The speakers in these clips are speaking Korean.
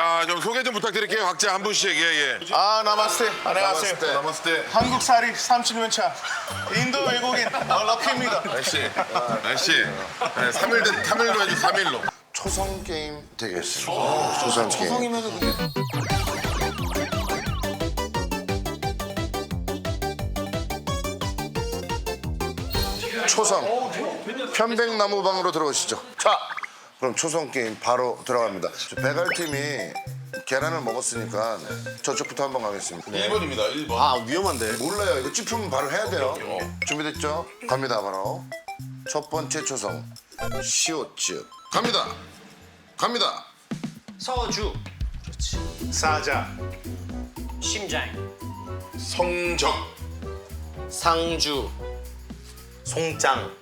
야, 좀 소개 좀 부탁드릴게요. 각자 한 분씩. 예, 예. 아 나마스테 안녕하세요 남았을 때. 한국 살이 30년 차 인도 외국인 어, 럭키입니다 날씨. 날씨. 네, 3일 된 3일로 해줘. 3일로. 초성 게임 되겠습니다. 초성 게임. 초성 편백나무 방으로 들어오시죠. 자, 그럼 초성 게임 바로 들어갑니다. 저 배갈 팀이 계란을 먹었으니까 저쪽부터 한번 가겠습니다. 1번입니다. 1번. 아 위험한데. 몰라요. 이거 찝으면 바로 해야 돼요. 준비됐죠? 갑니다, 바로. 첫 번째 초성. 시오츠. 갑니다. 갑니다. 서주 사자 심장 성적. 상주 송장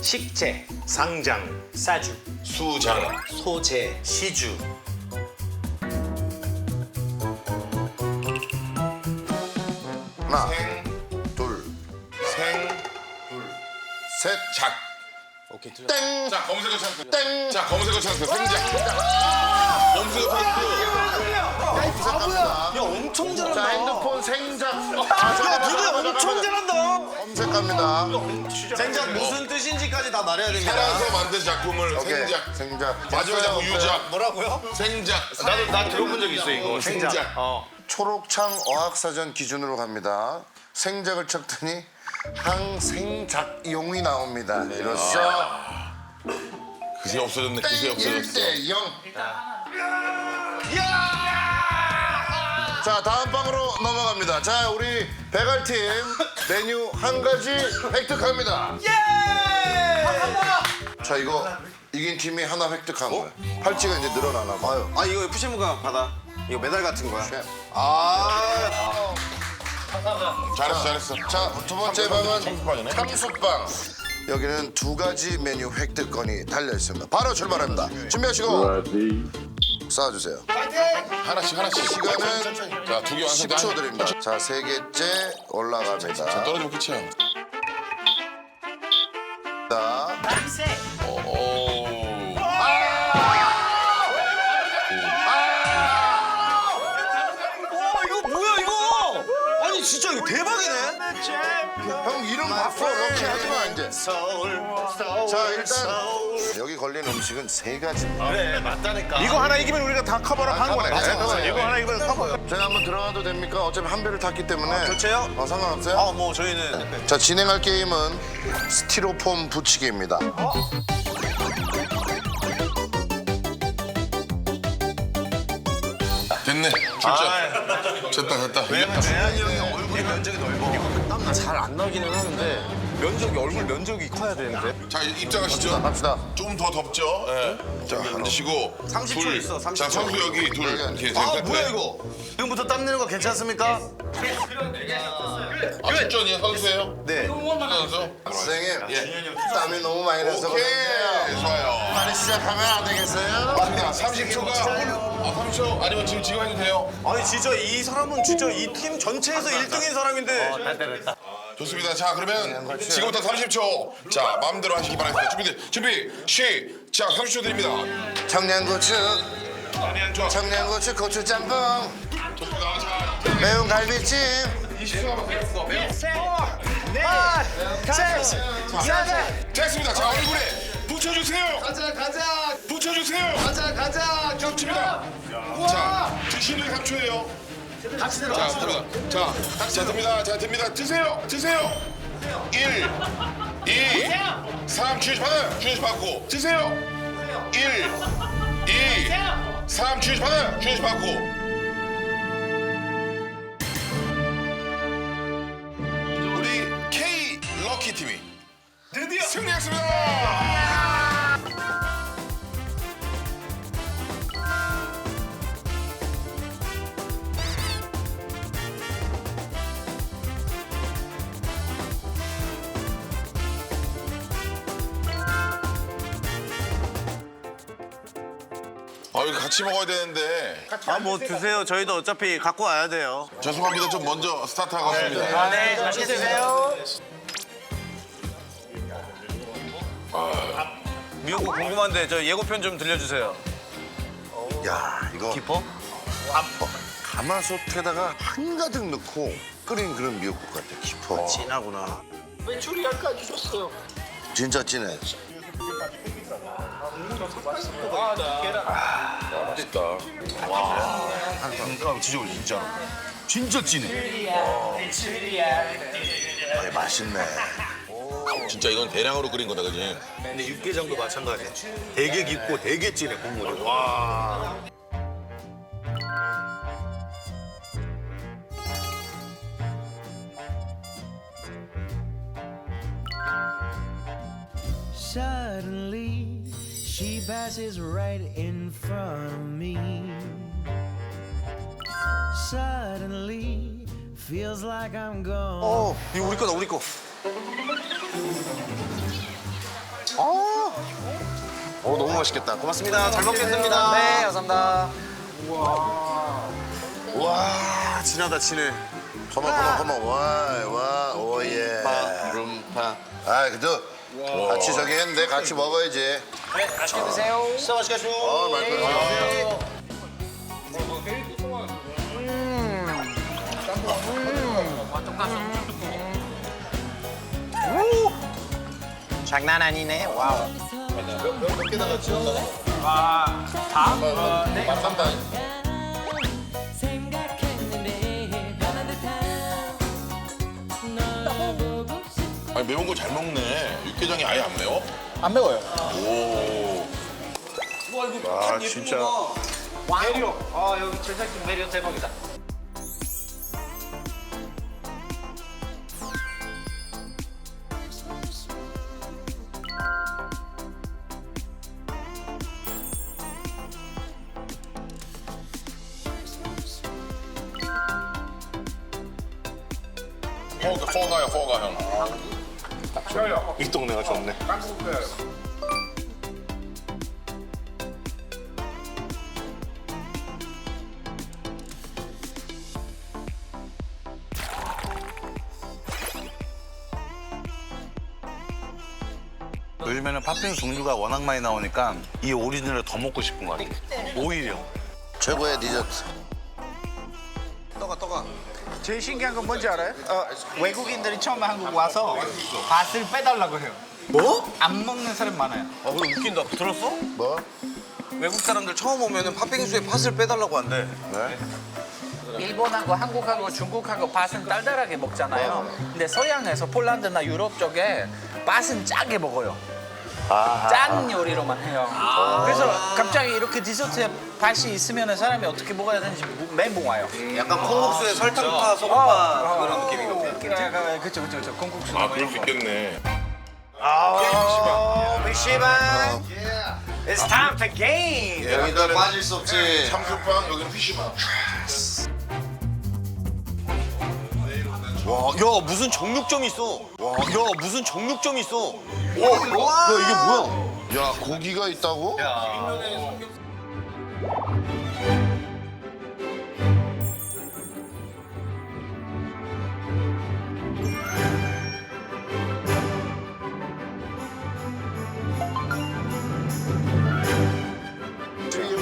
식재 상장 사주 수장. 소재 시주 하나, 생. 둘, 생. 셋, 작. 오케이 땡! 자, 검색어 찬스. 땡! 자, 검색어 찬스. 생작. 검색어 찬스. 검색합니다. 야 엄청 자, 잘한다 핸드폰 생작. 아, 누나 잠깐만, 엄청. 잘한다 검색합니다. 생각 무슨 뜻인지까지 다 말해야 됩니다. 살아서 만든 작품을 오케이. 생작. 생작. 마지막 작품 유작. 뭐라고요? 생작. 나도 나 들어본 적 있어 이거. 생작. 초록창 어학사전 기준으로 갑니다. 생작을 쳤더니 항생작용이 나옵니다. 이로써 그새 없어졌네. 그새 없어졌어. 1대 0. 자 다음 방으로 넘어갑니다. 자 우리 배갈팀 메뉴 한 가지 획득합니다. 자 이거 이긴 팀이 하나 획득한 거예요. 팔찌가 이제 늘어나나 봐요. 아 이거 FC무가 받아. 이거 메달 같은 거야. 아. 잘했어, 잘했어. 자 두 번째 방은. 참수빵. 여기는 두 가지 메뉴 획득권이 달려 있습니다. 바로 출발합니다. 준비하시고 쌓아주세요. 하나씩, 하나씩. 시간은 자, 두 개 완성. 10초 드립니다. 자, 세 개째 올라갑니다. 떨어지면 끝이야. 자, 오. 와 이거 뭐야 이거? 아니 진짜 이거 대박이네. 형 이름 바꿔 이렇게 하지 마 이제. 자, 일단 여기 걸린 음식은 세 가지입니다. 이거 하나 이기면 우리가 다 커버업 하는 거네 맞아, 맞아. 이거 하나 이기면 커버 제가 한번 들어가도 됩니까? 어차피 한 배를 탔기 때문에. 교체요? 어, 상관없어요? 아뭐 저희는 자, 진행할 게임은 스티로폼 붙이기입니다. 됐네. 진짜. 됐다, 됐다. 재현이 형이 얼굴 면적이 넓어. 땀나 잘 안 나기는 하는데 면적이 얼굴 면적이 커야 되는데. 자, 입장하시죠. 갑시다. 좀 더 덥죠? 예. 자, 앉으시고. 30초 둘. 있어, 30초. 자, 선수 여기 둘. 이렇게 아 셋, 뭐야 넷. 이거? 지금부터 땀 내는 거 괜찮습니까? 아, 출전이에요? 선수예요? 네. 선수? 선생님, 예. 땀이 너무 많이 나서 오케이. 그런데요. 좋아요. 시작하면 안 되겠어요? 자, 30초가. 아, 30초? 아니면 지금, 지금 해도 돼요? 아니 진짜 이 사람은 진짜 이 팀 전체에서 1등인 사람인데. 좋습니다. 자, 그러면 지금부터 30초. 자, 마음대로 하시기 바랍니다. 준비, 준비, 시작. 30초 드립니다. 청양고추, 좋아. 청양고추 고추 짬뽕, 좋습니다. 자, 매운 갈비찜. 20초 남았어. 됐습니다. 자, 얼굴에 붙여주세요. 가자, 가자. 붙여주세요. 가자, 가자. 좋습니다. 자, 드시는 3초예요. 같이 들어. 자, 됩니다. 자, 자, 됩니다. 자, 됩니다. 드세요. 드세요. 1, 2, 3. 주시 받아요. 주시 받고. 드세요. 1, 2, 3. 주시 받아요. 주시 받고. 우리 K 럭키 팀이 드디어 승리했습니다. 아 이거 같이 먹어야 되는데 아 뭐 드세요. 저희도 어차피 갖고 와야 돼요. 죄송합니다 좀 먼저 스타트 하겠습니다. 네 맛있게 드세요 미역국 궁금한데 저 예고편 좀 들려주세요. 야 이거 깊어? 가마솥에다가 한가득 넣고 끓인 그런 미역국 같아 깊어 진하구나. 진짜 진해 그러니까 드셔보 진짜. 진짜 진해. 아, 맛있네 진짜 이건 대량으로 끓인 거다 그지? 근데 육개장도 마찬가지야. 되게 깊고 되게 진해 국물이. 와. Passes right in front of me. Suddenly, feels like I'm gone. 어, 이거 우리 거다 우리 거. 오 너무 맛있겠다. 고맙습니다. 잘 먹겠습니다. 네, 감사합니다. 와, 진하다 진해. 컴온 컴온 컴온 와와 오예 룸파. 아 그래도 같이 저기 했는데 같이 먹어야지 네, 맛있게 드세요. 진짜 맛있게 드세요. 어 맛있어 장난 아니네. 와우. 생각했는데 변한 듯한 널 보고 싶 아니 매운 거 잘 먹네. 육개장이 아예 안 매워? 안 매워요. 오. 아, 진짜. 매력. 아 여기 제작진 매력 대박이다. 이 동네가 좋네. 요즘에는 팥빙수 종류가 워낙 많이 나오니까 이 오리지널을 더 먹고 싶은 것 같아. 오히려. 최고의 디저트. 제일 신기한 건 뭔지 알아요? 어, 외국인들이 처음에 한국 와서 밭을 빼달라고 해요. 뭐? 안 먹는 사람 많아요. 아, 그거 웃긴다. 들었어? 뭐? 외국 사람들 처음 오면은 팥빙수에 팥을 빼달라고 한대. 일본하고 한국하고 중국하고 밭은 달달하게 먹잖아요. 근데 서양에서 폴란드나 유럽 쪽에 밭은 짜게 먹어요. 짠 요리로만 해요. 그래서 갑자기 이렇게 디저트에 밭이 있으면 사람이 어떻게 먹어야 되는지 멘붕 와요. 약간 콩국수에 설탕파, 소금파 그런 느낌인가 보다. 그쵸 그쵸 그쵸 콩국수. 아 그럴 수 있겠네. 피시방. It's time to game. 여기다 빠질 수 없지 참수빵 여기는 피시빵. 와, 야 무슨 정육점이 있어. 와, 야 무슨 정육점이 있어. 야 이게 뭐야 야 고기가 있다고?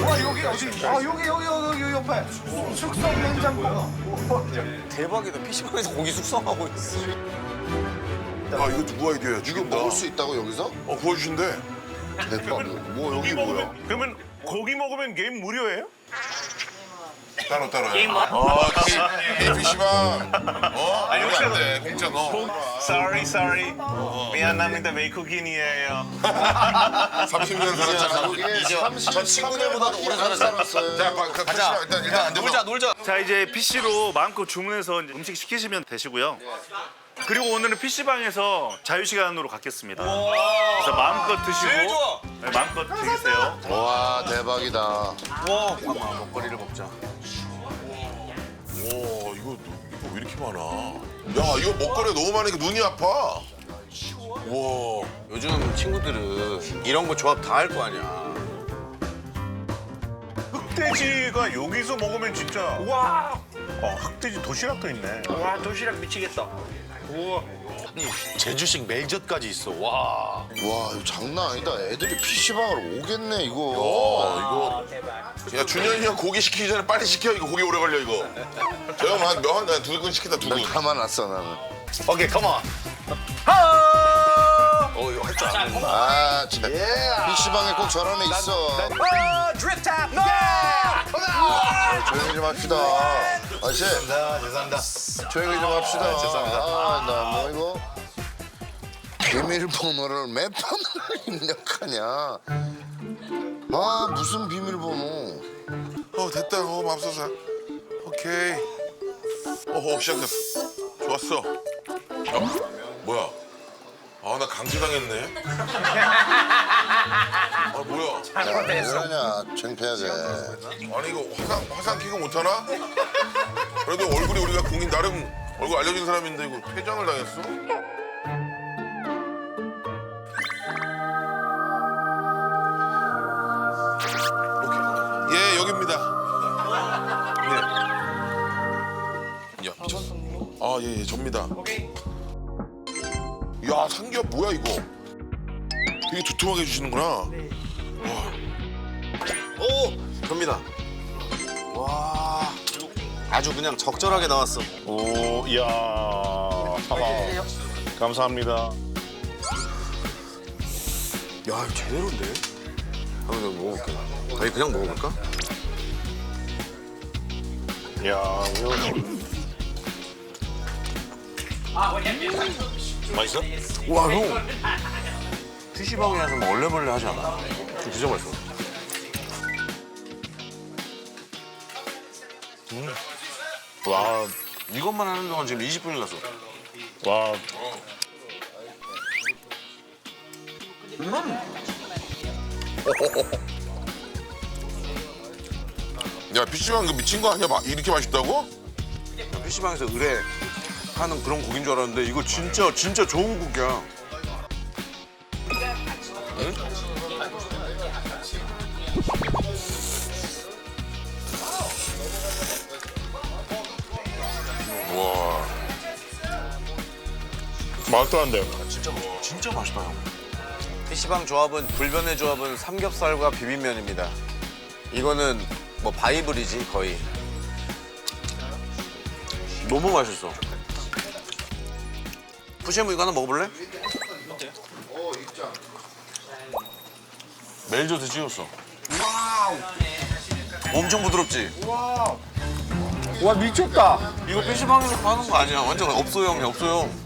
와 여기 어디? 아 여기 여기 여기 여기 옆에 숙성 냉장고. 대박이다. PC방에서 고기 숙성하고 있어. 아 이거 누구 아이디어야? 이거 죽인다. 먹을 수 있다고 여기서? 어 구워주신대. 대박 뭐 여기 뭐야 그러면 고기 먹으면 게임 무료예요? 따로 따로. 게임 뭐? 어 K 피시빵. 어? 아니 혹시 안돼 공짜 넣어. Sorry, sorry. 미안합니다. 외국인이에요. 30년 살았잖아. 저 친구들보다도 오래 살았어요 자, 그 피시빵 일단 일단 앉아봐. 놀자, 놀자. 자 이제 PC로 마음껏 주문해서 이제 음식 시키시면 되시고요. 그리고 오늘은 PC방에서 자유시간으로 갖겠습니다. 그래서 마음껏 드시고 제일 좋아. 네, 마음껏 드세요. 와 대박이다 와, 잠깐만 먹거리를 먹자. 오 이거 이거 왜 이렇게 많아? 야 이거 먹거리 너무 많으니까 눈이 아파. 와. 요즘 친구들은 이런 거 조합 다 할 거 아니야. 흑돼지가 여기서 먹으면 진짜 와 어, 흑돼지 도시락도 있네. 와 도시락 미치겠다. 제주식 멜젓까지 있어. 와. 와 이거 장난 아니다. 애들이 PC방으로 오겠네 이거. 어, 이거. 야 준현이 형 고기 시키기 전에 빨리 시켜 이거 고기 오래 걸려 이거. 저형한 몇, 한두 근 시키다 두난 근. 가만 놨어 나는. 오케이, 컴온. 어, 이거 할줄 아는. 아 진짜. PC방에 꼭 저런 애 있어. 어 드립 탑. 노! 조용히 좀 합시다. 아저씨 죄송합니다. 죄송합니다. 조용히 좀 합시다. 아, 죄송합니다. 아 나 뭐 이거 비밀번호를 몇 번을 입력하냐. 아 무슨 비밀번호. 어 됐다. 어 맙소사. 오케이. 어허 시작됐어. 좋았어. 어, 뭐야? 아 나 강제당했네. 아 뭐야? 야, 왜 그러냐 창피하게. 아니 이거 화상 화상 키고 못하나? 그래도 얼굴이 우리가 공인 나름 얼굴 알려진 사람인데 이거 퇴장을 당했어? 오케이. 예 여기입니다. 예. 야 미쳤어. 아예 예, 접니다. 야 삼겹 뭐야 이거? 되게 두툼하게 해주시는구나. 오, 접니다. 와. 아주 그냥 적절하게 나왔어. 오, 이야. 사과. 감사합니다. 야, 이거 제대로인데? 한번 더 먹어볼게. 아니, 그냥 먹어볼까? 이야, 이거. 맛있어? 와, 형. PC방이라서 뭐 얼레벌레 하지 않아. 진짜 맛있어. 와, 이것만 하는 동안 지금 20분이 갔어. 와. 야 PC방 그 미친 거 아니야? 마- 이렇게 맛있다고? PC방에서 의뢰 하는 그런 곡인 줄 알았는데 이거 진짜 진짜 좋은 곡이야. 말도 안 돼요. 진짜 진짜 맛있다 형. PC방 조합은 불변의 조합은 삼겹살과 비빔면입니다. 이거는 뭐 바이블이지 거의. 너무 맛있어. 푸시엠 이거 하나 먹어볼래? 멜젓에 찍었어. 엄청 부드럽지? 와 미쳤다. 이거 PC방에서 파는 거 아니야. 완전 업소형이야, 업소형.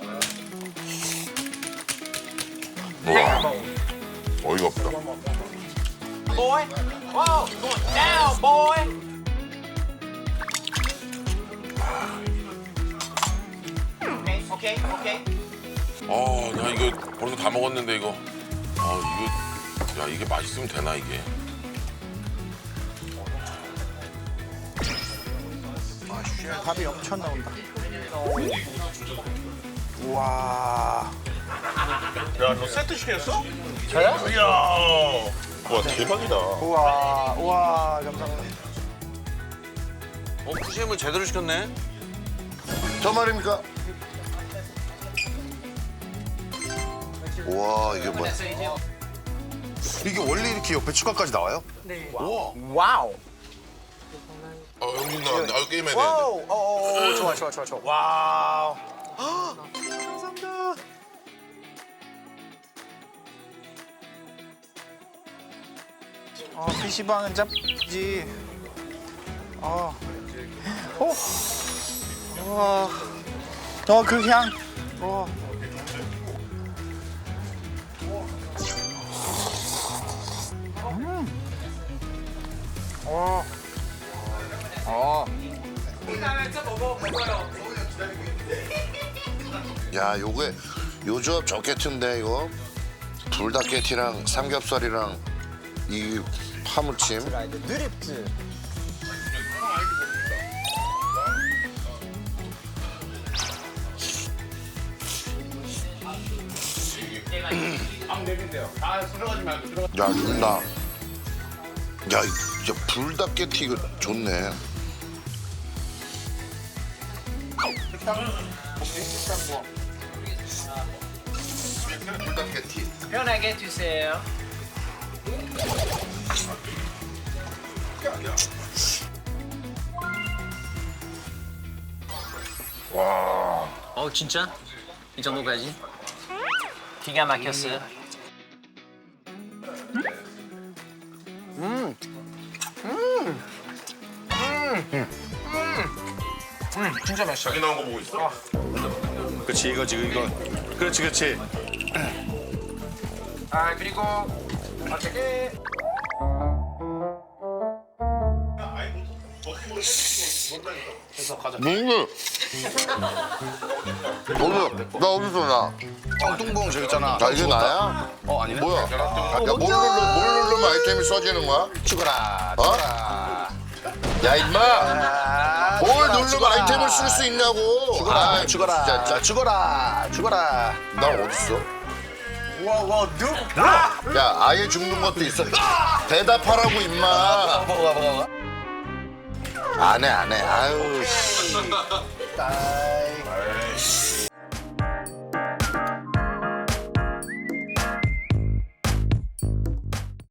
와 어이가 없다. boy. Whoa, going down, boy. Okay, okay, okay. 아, 나 이거 벌써 다 먹었는데 이거. 아, 이거 야 이게 맛있으면 되나 이게? 밥이 엄청 나온다. 와. 야, 너 세트 시켰어? 저요? 이야. 와, 대박이다. 우와 우와 감사합니다. 어, 푸시엠을 제대로 시켰네. 저 말입니까? 와 이게 뭐야? 이게 원래 이렇게 옆에 추가까지 나와요? 와우. 어, 영준 나, 나 게임 해야 돼. 오, 오, 오, 좋아 좋아 좋아 좋아. 와우. 어, PC방은 짭지. 어. 오. 와. 어, 그 향. 어. 음. 어. 어. 야 요게 요 조합 좋겠던데 이거 불닭게티랑 삼겹살이랑 이 파무침 드립트. 야 준다 야 이- 진짜 불닭게티 이거 좋네 불닭게티 편하게 드세요. 어 진짜? 이 정도까지? 기가 막혔어요. 자기 나온 거 보고 있어. 그렇지 이거지 이거. 그렇지 그렇지. 아 그리고 어떻게? 뭔데 어디 나 어디서 나? 짱뚱봉 저기 있잖아. 나 이게 나야? 어 아니네. 뭐야? 야 뭘 누르 뭘 누르면 아이템이 써지는 거야? 죽어라. 어? 야 임마 아, 뭘 죽어라, 누르면 죽어라. 아이템을 쓸 수 있냐고 죽어라 아이, 죽어라 진짜, 진짜. 죽어라 죽어라. 나 어딨어? 와와 누. 야 아예 죽는 것도 있어 대답하라고 임마. 안해 안해 아유 씨.